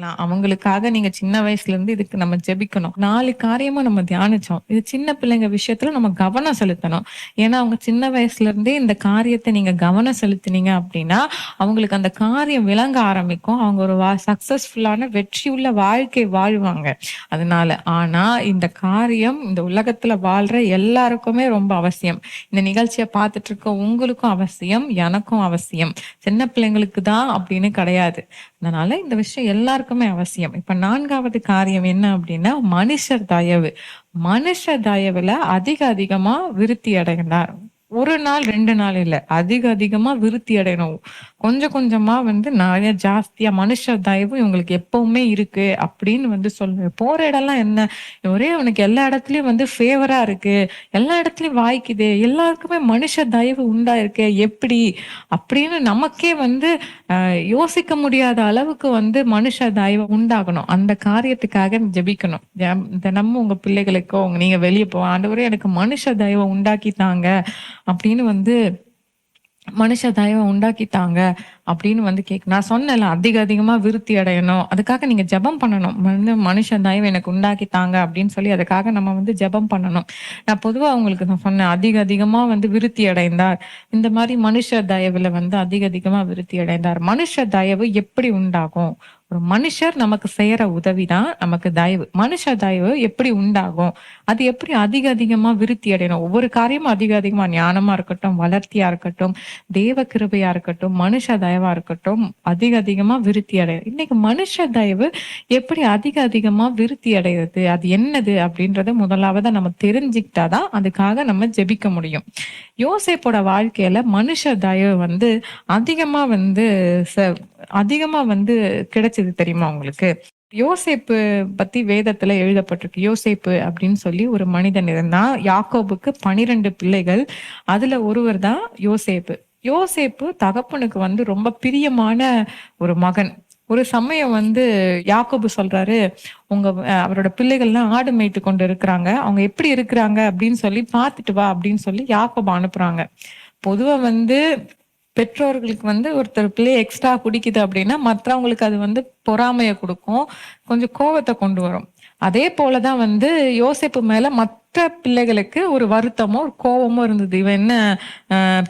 அவங்களுக்காக நீங்க சின்ன வயசுல இருந்து இதுக்கு நம்ம ஜெபிக்கணும். நாலு காரியமா நம்ம தியானிச்சோம். இது சின்ன பிள்ளைங்க விஷயத்துல நம்ம கவனம் செலுத்தணும். ஏன்னா, அவங்க சின்ன வயசுல இருந்தே இந்த காரியத்தை நீங்க கவனம் செலுத்தினீங்க அப்படின்னா அவங்களுக்கு அந்த காரியம் விளங்க ஆரம்பிக்கும். அவங்க ஒரு வா சக்சஸ்ஃபுல்லான வெற்றியுள்ள வாழ்க்கை வாழ்வாங்க. அதனால. ஆனா, இந்த காரியம் இந்த உலகத்துல வாழ்ற எல்லாருக்குமே ரொம்ப அவசியம். இந்த நிகழ்ச்சியை பார்த்துட்டு இருக்க உங்களுக்கும் அவசியம், எனக்கும் அவசியம். சின்ன பிள்ளைங்களுக்கு தான் அப்படின்னு கிடையாது. அதனால இந்த விஷயம் எல்லாருக்கும் அவசியம். இப்ப நான்காவது காரியம் என்ன அப்படின்னா மனுஷர் தயவு. மனுஷ தயவுல அதிக அதிகமா விருத்தி அடைந்தார். ஒரு நாள் ரெண்டு நாள் இல்லை அதிக அதிகமா விருத்தி அடையணும். கொஞ்சம் கொஞ்சமா வந்து நிறைய ஜாஸ்தியா மனுஷ தயவு இவங்களுக்கு எப்பவுமே இருக்கு அப்படின்னு வந்து சொல்லுவேன். போற இடம்லாம் என்ன? ஒரே அவனுக்கு எல்லா இடத்துலயும் வந்து ஃபேவரா இருக்கு. எல்லா இடத்துலயும் வாய்க்குதே. எல்லாருக்குமே மனுஷ தயவு உண்டாயிருக்கே. எப்படி? அப்படின்னு நமக்கே வந்து யோசிக்க முடியாத அளவுக்கு வந்து மனுஷ தயவு உண்டாகணும். அந்த காரியத்துக்காக ஜெபிக்கணும். தினமும் உங்க பிள்ளைகளுக்கோ, நீங்க வெளியே போவோம் ஆண்டவரே எனக்கு மனுஷ தயவ உண்டாக்கி அப்படின்னு வந்து மனுஷ தயவை உண்டாக்கிட்டாங்க அப்படின்னு வந்து கேக் நான் சொன்னேன்ல அதிக அதிகமா விருத்தி அடையணும். அதுக்காக நீங்க ஜெபம் பண்ணணும். வந்து மனுஷ தயவு எனக்கு உண்டாக்கிட்டாங்க அப்படின்னு சொல்லி அதுக்காக நம்ம வந்து ஜெபம் பண்ணணும். நான் பொதுவா உங்களுக்கு நான் சொன்னேன். அதிக அதிகமா வந்து விருத்தி அடைந்தார். இந்த மாதிரி மனுஷ தயவுல வந்து அதிக அதிகமா விருத்தி அடைந்தார். மனுஷ தயவு எப்படி உண்டாகும்? ஒரு மனுஷர் நமக்கு செய்யற உதவி தான் நமக்கு தயவு. மனுஷ தயவு எப்படி உண்டாகும்? அது எப்படி அதிக அதிகமா விருத்தி அடையணும்? ஒவ்வொரு காரியமும் அதிக அதிகமா ஞானமா இருக்கட்டும், வளர்த்தியா இருக்கட்டும், தேவ கிருபையா இருக்கட்டும், மனுஷ தயவா இருக்கட்டும், அதிக அதிகமா விருத்தி அடையும். இன்னைக்கு மனுஷ தயவு எப்படி அதிக அதிகமா விருத்தி அடையுது? அது என்னது? அப்படின்றத முதலாவதா நம்ம தெரிஞ்சுக்கிட்டாதான் அதுக்காக நம்ம ஜெபிக்க முடியும். யோசேப்போட வாழ்க்கையில மனுஷ தயவு வந்து அதிகமா வந்து ச அதிகமா வந்து கிடைச்ச கிடைச்சது தெரியுமா உங்களுக்கு? யோசேப்பு பத்தி வேதத்துல எழுதப்பட்டிருக்கு. யோசேப்பு அப்படின்னு சொல்லி ஒரு மனிதன் இருந்தான். யாக்கோபுக்கு 12 பிள்ளைகள். அதுல ஒருவர் தான் யோசேப்பு. யோசேப்பு தகப்பனுக்கு வந்து ரொம்ப பிரியமான ஒரு மகன். ஒரு சமயம் வந்து யாக்கோபு சொல்றாரு, உங்க அவரோட பிள்ளைகள்லாம் ஆடு மேய்த்து கொண்டு இருக்கிறாங்க. அவங்க எப்படி இருக்கிறாங்க அப்படின்னு சொல்லி பார்த்துட்டு வா அப்படின்னு சொல்லி யாக்கோபு அனுப்புறாங்க. பொதுவா வந்து பெற்றோர்களுக்கு வந்து ஒருத்தர் பிள்ளைய எக்ஸ்ட்ரா பிடிக்குது அப்படின்னா மற்றவங்களுக்கு அது வந்து பொறாமையை கொடுக்கும் கொஞ்சம் கோவத்தை கொண்டு வரும். அதே போல தான் வந்து யோசிப்பு மேல மற்ற பிள்ளைகளுக்கு ஒரு வருத்தமோ, ஒரு கோபமோ இருந்தது. இவன் என்ன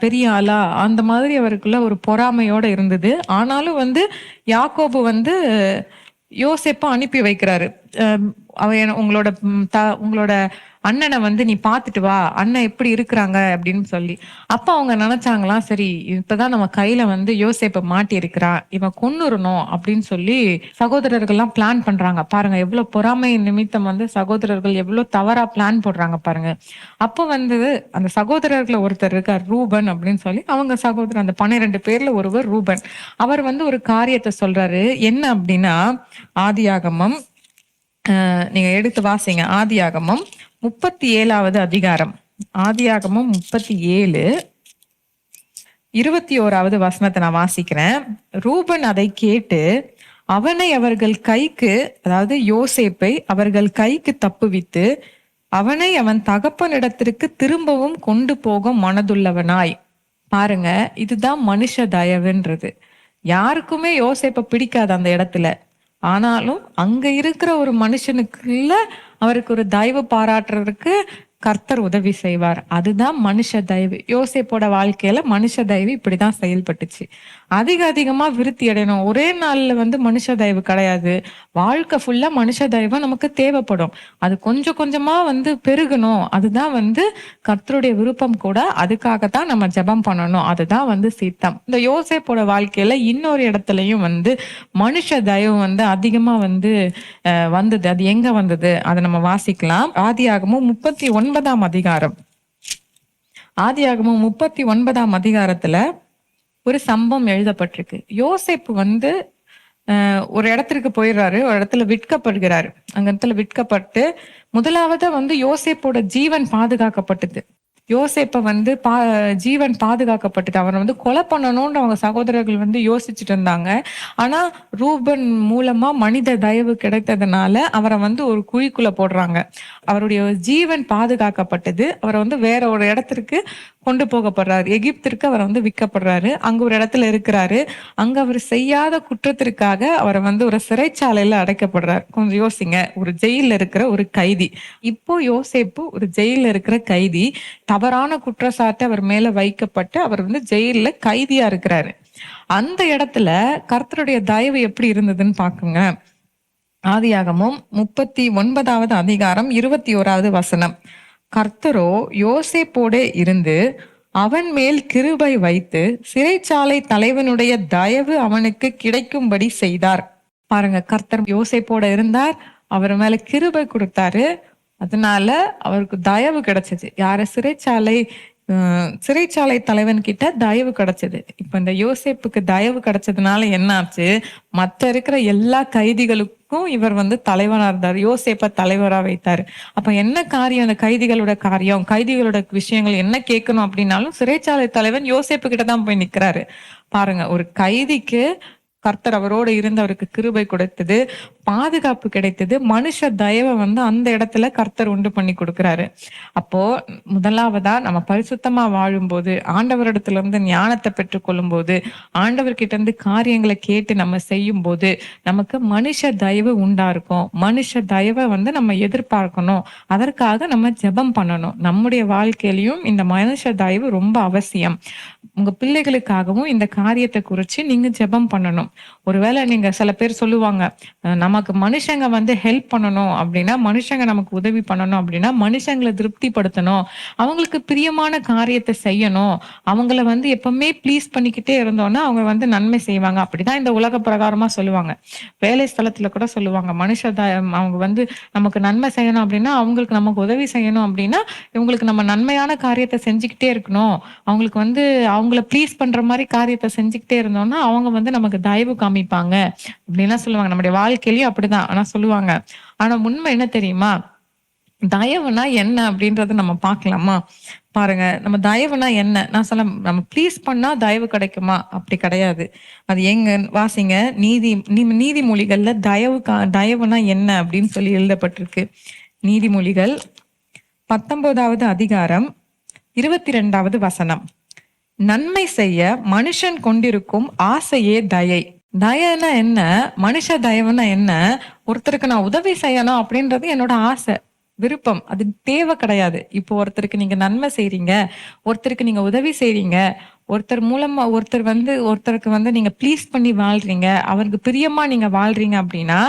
பெரிய ஆளா? அந்த மாதிரி அவருக்குள்ள ஒரு பொறாமையோட இருந்தது. ஆனாலும் வந்து யாக்கோபு வந்து யோசேப்ப அனுப்பி வைக்கிறாரு. அவன் உங்களோட த உங்களோட அண்ணனை வந்து நீ பார்த்துட்டு வா. அண்ணன் எப்படி இருக்கிறாங்க அப்படின்னு சொல்லி. அப்ப அவங்க நினைச்சாங்களாம் சரி இப்பதான் நம்ம கையில வந்து யோசேப்ப மாட்டியிருக்கிறான். இவன் கொன்னுறணும் அப்படின்னு சொல்லி சகோதரர்கள்லாம் பிளான் பண்றாங்க. பாருங்க எவ்வளவு பொறாமை நிமித்தம் வந்து சகோதரர்கள் எவ்வளவு தவறா பிளான் போடுறாங்க பாருங்க. அப்ப வந்து அந்த சகோதரர்களை ஒருத்தர் இருக்கார். ரூபன் அப்படின்னு சொல்லி அவங்க சகோதரர் அந்த 12 பேர்ல ஒருவர் ரூபன். அவர் வந்து ஒரு காரியத்தை சொல்றாரு. என்ன அப்படின்னா ஆதியாகமம் நீங்க எடுத்து வாசிங்க. ஆதியாகமம் 37வது அதிகாரம். ஆதியாகமும் முப்பத்தி ஏழு இருபத்தி ஓராவது வசனத்தை நான் வாசிக்கிறேன். ரூபன் அதை கேட்டு, அவனை அவர்கள் கைக்கு அதாவது யோசேப்பை அவர்கள் கைக்கு தப்புவித்து, அவனை அவன் தகப்பனிடத்திற்கு திரும்பவும் கொண்டு போக மனதுள்ளவனாய். பாருங்க, இதுதான் மனுஷ தயவுன்றது. யாருக்குமே யோசேப்ப பிடிக்காது அந்த இடத்துல. ஆனாலும் அங்க இருக்கிற ஒரு மனுஷனுக்குள்ள அவருக்கு ஒரு தயவு பாராட்டுறதுக்கு கர்த்தர் உதவி செய்வார். அதுதான் மனுஷ தயவு. யோசிப்போட வாழ்க்கையில மனுஷ தயவு இப்படிதான் செயல்பட்டுச்சு. அதிக அதிகமா விருத்தி அடையணும். ஒரே நாள்ல வந்து மனுஷ தயவு கிடையாது. வாழ்க்கை ஃபுல்லா மனுஷ தயவு நமக்கு தேவைப்படும். அது கொஞ்சம் கொஞ்சமா வந்து பெருகணும். அதுதான் வந்து கர்த்தருடைய விருப்பம் கூட. அதுக்காக தான் நம்ம ஜெபம் பண்ணணும். அதுதான் வந்து சித்தம். இந்த யோசிப்போட வாழ்க்கையில இன்னொரு இடத்துலயும் வந்து மனுஷ தயவு வந்து அதிகமா வந்து வந்தது. அது எங்க வந்தது? அதை நம்ம வாசிக்கலாம். ஆதியாகமும் முப்பத்தி ஒன்னு 39ஆம் அதிகாரம். ஆதியாகமம் 39ஆம் அதிகாரத்துல ஒரு சம்பவம் எழுதப்பட்டிருக்கு. யோசேப்பு வந்து ஒரு இடத்திற்கு போயிடுறாரு ஒரு இடத்துல விற்கப்படுகிறாரு. அங்க இடத்துல விற்கப்பட்டு முதலாவது வந்து யோசேப்போட ஜீவன் பாதுகாக்கப்பட்டது. யோசிப்பை வந்து பா ஜீவன் பாதுகாக்கப்பட்டது. அவரை வந்து கொலை பண்ணணும்னு அவங்க சகோதரர்கள் வந்து யோசிச்சுட்டு இருந்தாங்க. ஆனா ரூபன் மூலமா மனித தயவு கிடைத்ததுனால அவரை வந்து ஒரு குழிக்குள்ள போடுறாங்க. அவருடைய ஜீவன் பாதுகாக்கப்பட்டது. அவரை வந்து வேற ஒரு இடத்திற்கு கொண்டு போகப்படுறாரு. எகிப்திற்கு அவர் வந்து விற்கப்படுறாரு. அங்க ஒரு இடத்துல இருக்கிறாரு. அங்க அவர் செய்யாத குற்றத்திற்காக அவரை வந்து ஒரு சிறைச்சாலையில அடைக்கப்படுறாரு. கொஞ்சம் யோசிங்க. ஒரு ஜெயில இருக்கிற ஒரு கைதி. இப்போ யோசேப்பு ஒரு ஜெயில இருக்கிற கைதி. தவறான குற்றச்சாட்டு அவர் மேல வைக்கப்பட்டு அவர் வந்து ஜெயில்ல கைதியா இருக்கிறாரு. அந்த இடத்துல கர்த்தருடைய தயவு எப்படி இருந்ததுன்னு பாக்குங்க ஆதியாகமும் முப்பத்தி ஒன்பதாவது அதிகாரம் இருபத்தி ஓராவது வசனம். கர்த்தரோ யோசேப்போடே இருந்து அவன் மேல் கிருபை வைத்து சிறைச்சாலை தலைவனுடைய தயவு அவனுக்கு கிடைக்கும்படி செய்தார். பாருங்க கர்த்தர் யோசைப்போட இருந்தார் அவர் மேல கிருபை கொடுத்தாரு. அதனால அவருக்கு தயவு கிடைச்சது. யார? சிறைச்சாலை சிறைச்சாலை தலைவன் கிட்ட தயவு கிடைச்சது. இப்ப இந்த யோசேப்புக்கு தயவு கிடைச்சதுனால என்னாச்சு? மற்ற இருக்கிற எல்லா கைதிகளுக்கும் இவர் வந்து தலைவனா இருந்தார். யோசேப்ப தலைவரா வைத்தாரு. அப்ப என்ன காரியம்? அந்த கைதிகளோட காரியம் கைதிகளோட விஷயங்கள் என்ன கேட்கணும் அப்படின்னாலும் சிறைச்சாலை தலைவன் யோசேப்பு கிட்ட தான் போய் நிக்கிறாரு. பாருங்க ஒரு கைதிக்கு கர்த்தர் அவரோட இருந்து அவருக்கு கிருபை கொடுத்தது. பாதுகாப்பு கிடைத்தது. மனுஷ தயவை வந்து அந்த இடத்துல கர்த்தர் உண்டு பண்ணி கொடுக்கிறாரு. அப்போ முதலாவதா நம்ம பரிசுத்தமா வாழும்போது ஆண்டவரிடத்துல இருந்து ஞானத்தை பெற்றுக்கொள்ளும் போது ஆண்டவர்கிட்ட இருந்து காரியங்களை கேட்டு நம்ம செய்யும் போது நமக்கு மனுஷ தயவு உண்டா இருக்கும். மனுஷ தயவை வந்து நம்ம எதிர்பார்க்கணும். அதற்காக நம்ம ஜெபம் பண்ணணும். நம்முடைய வாழ்க்கையிலையும் இந்த மனுஷ தயவு ரொம்ப அவசியம். உங்க பிள்ளைகளுக்காகவும் இந்த காரியத்தை குறிச்சு நீங்க ஜெபம் பண்ணணும். ஒருவேளை நீங்க சில பேர் சொல்லுவாங்க நம்ம நமக்கு மனுஷங்க வந்து ஹெல்ப் பண்ணணும் அப்படின்னா மனுஷங்க நமக்கு உதவி பண்ணணும் அப்படின்னா மனுஷங்களை திருப்திப்படுத்தணும். அவங்களுக்கு பிரியமான காரியத்தை செய்யணும். அவங்கள வந்து எப்பவுமே ப்ளீஸ் பண்ணிக்கிட்டே இருந்தோம்னா அவங்க வந்து நன்மை செய்வாங்க. அப்படிதான் இந்த உலக பிரகாரமா சொல்லுவாங்க. வேலை ஸ்தலத்துல கூட சொல்லுவாங்க. மனுஷ அவங்க வந்து நமக்கு நன்மை செய்யணும் அப்படின்னா அவங்களுக்கு நமக்கு உதவி செய்யணும் அப்படின்னா இவங்களுக்கு நம்ம நன்மையான காரியத்தை செஞ்சுக்கிட்டே இருக்கணும். அவங்களுக்கு வந்து அவங்கள ப்ளீஸ் பண்ற மாதிரி காரியத்தை செஞ்சுக்கிட்டே இருந்தோம்னா அவங்க வந்து நமக்கு தயவு காமிப்பாங்க. அப்படின்லாம் சொல்லுவாங்க. நம்முடைய வாழ்க்கையிலயும் அப்படிதான். ஆனா சொல்லுவாங்க. ஆனா உண்மை என்ன தெரியுமா? தயவுனா என்ன அப்படின்றத நம்ம பார்க்கலாமா? பாருங்க. நம்ம தயவுனா என்ன? நான் சொல்ல நம்ம ப்ளீஸ் பண்ணா தயவு கிடைக்குமா? அப்படி கிடையாது. அது எங்க வாசிங்க. நீதி நீ- நீதிமொழிகள்ல தயவு கா- தயவுனா என்ன அப்படின்னு சொல்லி எழுதப்பட்டிருக்கு. நீதிமொழிகள் பத்தொன்பதாவது அதிகாரம் இருபத்தி ரெண்டாவது வசனம். நன்மை செய்ய மனுஷன் கொண்டிருக்கும் ஆசையே தயை. தயனா என்ன? மனுஷ தயவுனா என்ன? ஒருத்தருக்கு நான் உதவி செய்யணும் அப்படின்றது என்னோட ஆசை விருப்பம். அது தேவை கிடையாது. இப்போ ஒருத்தருக்கு நீங்க நன்மை செய்றீங்க ஒருத்தருக்கு நீங்க உதவி செய்றீங்க ஒருத்தர் மூலமா ஒருத்தர் வந்து ஒருத்தருக்கு வந்து நீங்க ப்ளீஸ் பண்ணி வாழ்றீங்க அவருக்கு பிரியமா நீங்க வாழ்றீங்க அப்படின்னா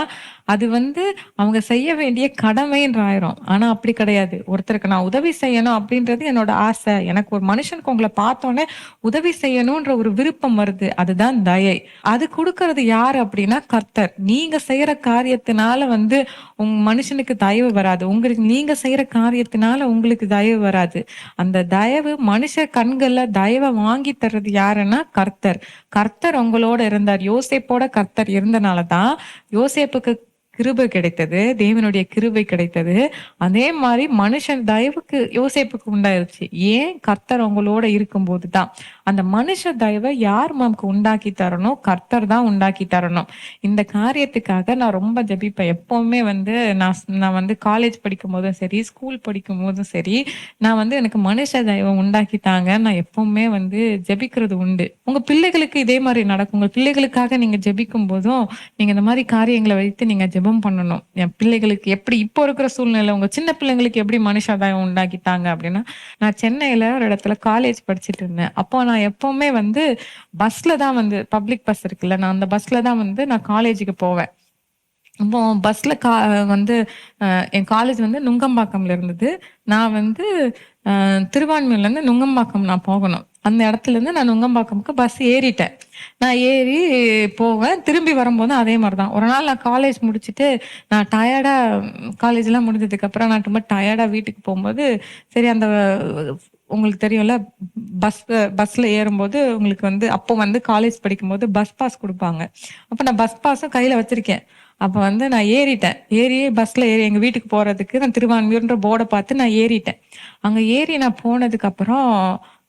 அது வந்து அவங்க செய்ய வேண்டிய கடமைன்ற ஆயிரும். ஆனா அப்படி கிடையாது. ஒருத்தருக்கு நான் உதவி செய்யணும் அப்படின்றது என்னோட ஆசை. எனக்கு ஒரு மனுஷனுக்கு உங்களை பார்த்தோன்னே உதவி செய்யணும்ன்ற ஒரு விருப்பம் வருது. அதுதான் தயை. அது கொடுக்கறது யாரு அப்படின்னா கர்த்தர். நீங்க செய்யற காரியத்தினால வந்து உங்க மனுஷனுக்கு தயவு வராது. உங்களுக்கு நீங்க செய்யற காரியத்தினால உங்களுக்கு தயவு வராது. அந்த தயவு மனுஷ கண்கள்ல தயவை வாங்கி தர்றது யாருன்னா கர்த்தர். கர்த்தர் உங்களோட இருந்தார். யோசேப்போட கர்த்தர் இருந்தனாலதான் யோசேப்புக்கு கிருபை கிடைத்தது தேவனுடைய கிருபை கிடைத்தது. அதே மாதிரி மனுஷன் தயவுக்கு யோசேப்புக்கு உண்டாயிருச்சு. ஏன் கர்த்தர் உங்களோட இருக்கும்போது தான் அந்த மனுஷ தயவை யார் நமக்கு உண்டாக்கி தரணும்? கர்த்தர் தான் உண்டாக்கி தரணும். இந்த காரியத்துக்காக நான் ரொம்ப ஜெபிப்பேன். எப்பவுமே வந்து நான் நான் வந்து காலேஜ் படிக்கும் போதும் சரி ஸ்கூல் படிக்கும் போதும் சரி நான் வந்து எனக்கு மனுஷ உண்டாக்கி உண்டாக்கிட்டாங்க நான் எப்பவுமே வந்து ஜெபிக்கிறது உண்டு. உங்க பிள்ளைகளுக்கு இதே மாதிரி நடக்கும். உங்க பிள்ளைகளுக்காக நீங்க ஜபிக்கும் போதும் நீங்க இந்த மாதிரி காரியங்களை வைத்து நீங்க ஜெபம் பண்ணணும். என் பிள்ளைகளுக்கு எப்படி இப்போ இருக்கிற சூழ்நிலை உங்க சின்ன பிள்ளைங்களுக்கு எப்படி மனுஷாதாயம் உண்டாக்கிட்டாங்க அப்படின்னா நான் சென்னையில ஒரு இடத்துல காலேஜ் படிச்சுட்டு இருந்தேன். அப்போ நான் எப்பவுமே வந்து பஸ்ல தான் வந்து பப்ளிக் பஸ் இருக்குல்ல நான் அந்த பஸ்ல தான் வந்து நான் காலேஜுக்கு போவேன். இப்போ பஸ்ல கா வந்து என் காலேஜ் வந்து நுங்கம்பாக்கம்ல இருந்தது. நான் வந்து திருவான்மையிலேருந்து இருந்து நுங்கம்பாக்கம் நான் போகணும். அந்த இடத்துல இருந்து நான் நுங்கம்பாக்கமுக்கு பஸ் ஏறிட்டேன். நான் ஏறி போவேன். திரும்பி வரும்போது அதே மாதிரி தான் ஒரு நாள் நான் காலேஜ் முடிச்சுட்டு நான் டயர்டா காலேஜ்லாம் முடிஞ்சதுக்கப்புறம் முடிஞ்சதுக்கு அப்புறம் நான் ரொம்ப டயர்டா வீட்டுக்கு போகும்போது சரி அந்த உங்களுக்கு தெரியும்ல பஸ் பஸ்ல ஏறும்போது உங்களுக்கு வந்து அப்போ வந்து காலேஜ் படிக்கும்போது பஸ் பாஸ் கொடுப்பாங்க. அப்ப நான் பஸ் பாஸும் கையில வச்சிருக்கேன். அப்ப வந்து நான் ஏறிட்டேன். ஏறி பஸ்ல ஏறி எங்க வீட்டுக்கு போறதுக்கு நான் திருவான்மியூர்ன்ற போர்டை பார்த்து நான் ஏறிட்டேன். அங்க ஏறி நான் போனதுக்கு அப்புறம்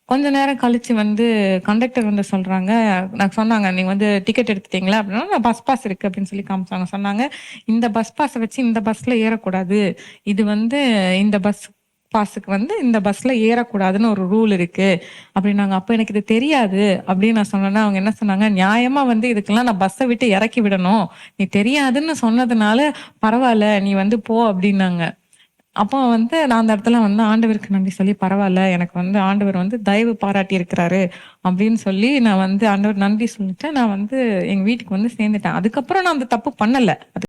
கொஞ்ச நேரம் கழிச்சு வந்து கண்டக்டர் வந்து சொல்றாங்க நான் சொன்னாங்க நீங்க வந்து டிக்கெட் எடுத்துட்டீங்களா? அப்படின்னா நான் பஸ் பாஸ் இருக்கு அப்படின்னு சொல்லி காமிச்சாங்க. சொன்னாங்க இந்த பஸ் பாஸை வச்சு இந்த பஸ்ல ஏறக்கூடாது. இது வந்து இந்த பஸ் பாஸுக்கு வந்து இந்த பஸ்ல ஏறக்கூடாதுன்னு ஒரு ரூல் இருக்கு. அப்படின்னாங்க. அப்ப எனக்கு இது தெரியாது. அப்படின்னு நான் சொன்னேன்னா அவங்க என்ன சொன்னாங்க நியாயமா வந்து இதுக்கெல்லாம் நான் பஸ்ஸை விட்டு இறக்கி விடணும். நீ தெரியாதுன்னு சொன்னதுனால பரவாயில்ல நீ வந்து போ அப்படின்னாங்க. அப்போ வந்து நான் அந்த இடத்துல வந்து ஆண்டவருக்கு நன்றி சொல்லி பரவாயில்ல எனக்கு வந்து ஆண்டவர் வந்து தயவு பாராட்டி இருக்கிறாரு அப்படின்னு சொல்லி நான் வந்து ஆண்டவர் நன்றி சொல்லிட்டு நான் வந்து எங்க வீட்டுக்கு வந்து சேர்ந்துட்டேன். அதுக்கப்புறம் நான் அந்த தப்பு பண்ணல. அது